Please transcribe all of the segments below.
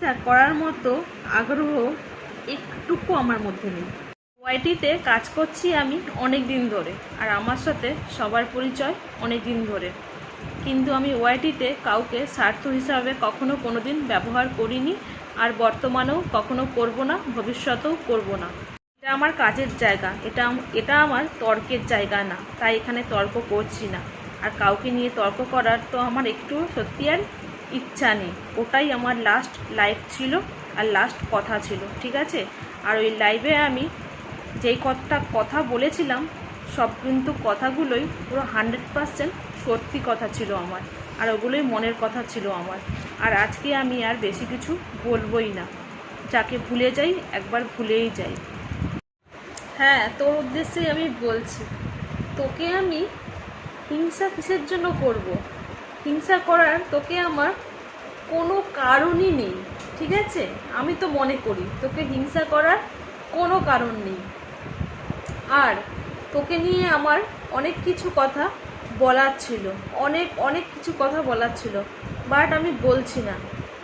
Sir, করার মতো আগ্রহ একটুকু আমার মধ্যে নেই। ওয়াইটিতে কাজ করছি আমি অনেক দিন ধরে, আর আমার সাথে সবার পরিচয় অনেক দিন ধরে। কিন্তু আমি ওয়াইটিতে কাউকে স্বার্থ হিসাবে কখনো কোনো দিন ব্যবহার করিনি, আর বর্তমানেও কখনো করব না, ভবিষ্যতেও করব না। এটা আমার কাজের জায়গা, এটা এটা আমার তর্কের জায়গা না, তাই এখানে তর্ক করছি না। আর কাউকে নিয়ে তর্ক করার তো আমার একটু সত্যি আর ইচ্ছা নেই। ওটাই আমার লাস্ট লাইফ ছিল আর লাস্ট কথা ছিল, ঠিক আছে? আর ওই লাইভে আমি যেই কথাটা কথা বলেছিলাম, সব কিন্তু কথাগুলোই পুরো হান্ড্রেড পারসেন্ট সত্যি কথা ছিল আমার, আর ওগুলোই মনের কথা ছিল আমার। আর আজকে আমি আর বেশি কিছু বলবোই না। যাকে ভুলে যাই, একবার ভুলেই যাই। হ্যাঁ তোর উদ্দেশ্যেই আমি বলছি, তোকে আমি হিংসা কিসের জন্য করব? হিংসা করার তোকে আমার কোনো কারণই নেই, ঠিক আছে? আমি তো মনে করি, তোকে হিংসা করার কোনো কারণ নেই। আর তোকে নিয়ে আমার অনেক কিছু কথা বলার ছিল, অনেক অনেক কিছু কথা বলার ছিল বাট আমি বলছি না।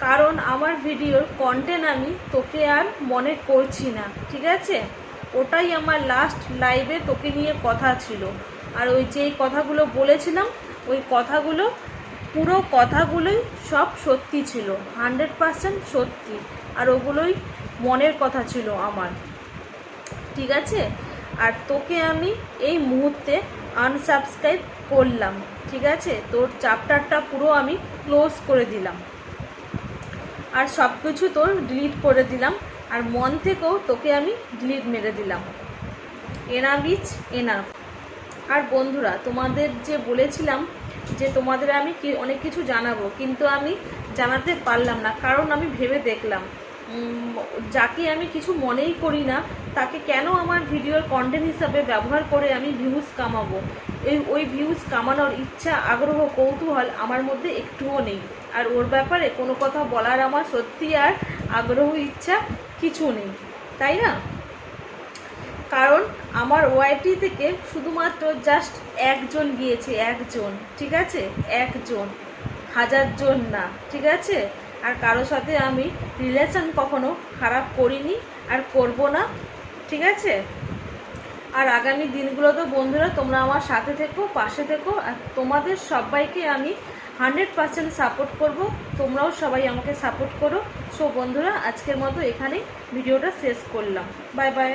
কারণ আমার ভিডিওর কন্টেন্ট আমি তোকে আর মনে করছি না, ঠিক আছে? ওটাই আমার লাস্ট লাইভে তোকে নিয়ে কথা ছিল। আর ওই যেই কথাগুলো বলেছিলাম, ওই কথাগুলো পুরো কথাগুলোই সব সত্যি ছিল, হান্ড্রেড পারসেন্ট সত্যি। আর ওগুলোই মনের কথা ছিল আমার। ঠিক আছে? আর তোকে আমি এই মুহূর্তে আনসাবস্ক্রাইব করলাম, ঠিক আছে? তোর চ্যাপ্টারটা পুরো আমি ক্লোজ করে দিলাম। আর সব কিছু তোর ডিলিট করে দিলাম। আর মন থেকেও তোকে আমি ডিলিট মেরে দিলাম। এনাফ ইজ এনাফ আর বন্ধুরা, তোমাদের যে বলেছিলাম যে তোমাদের আমি কি, অনেক কিছু জানাব, কিন্তু আমি জানাতে পারলাম না, কারণ আমি ভেবে দেখলাম। যাকে আমি কিছু মনেই করি না, তাকে কেন আমার ভিডিওর কন্টেন্ট হিসাবে ব্যবহার করে আমি ভিউজ কামাবো? এই, ওই ভিউজ কামানোর ইচ্ছা, আগ্রহ, কৌতূহল আমার মধ্যে একটুও নেই। আর ওর ব্যাপারে কোনো কথা বলার আমার সত্যি আর আগ্রহ, ইচ্ছা কিছু নেই। তাই না? কারণ আমার ওয়াইটি থেকে শুধুমাত্র জাস্ট একজন গিয়েছে, একজন, ঠিক আছে? একজন হাজারজন না, ঠিক আছে? আর কারও সাথে আমি রিলেশন কখনো খারাপ করিনি আর করব না, ঠিক আছে? আর আগামী দিনগুলোতে বন্ধুরা, তোমরা আমার সাথে থেকো, পাশে থেকো, আর তোমাদের সবাইকে আমি হান্ড্রেড পার্সেন্ট সাপোর্ট করব। তোমরাও সবাই আমাকে সাপোর্ট করো। সো বন্ধুরা, আজকের মতো এখানেই ভিডিওটা শেষ করলাম। Bye bye.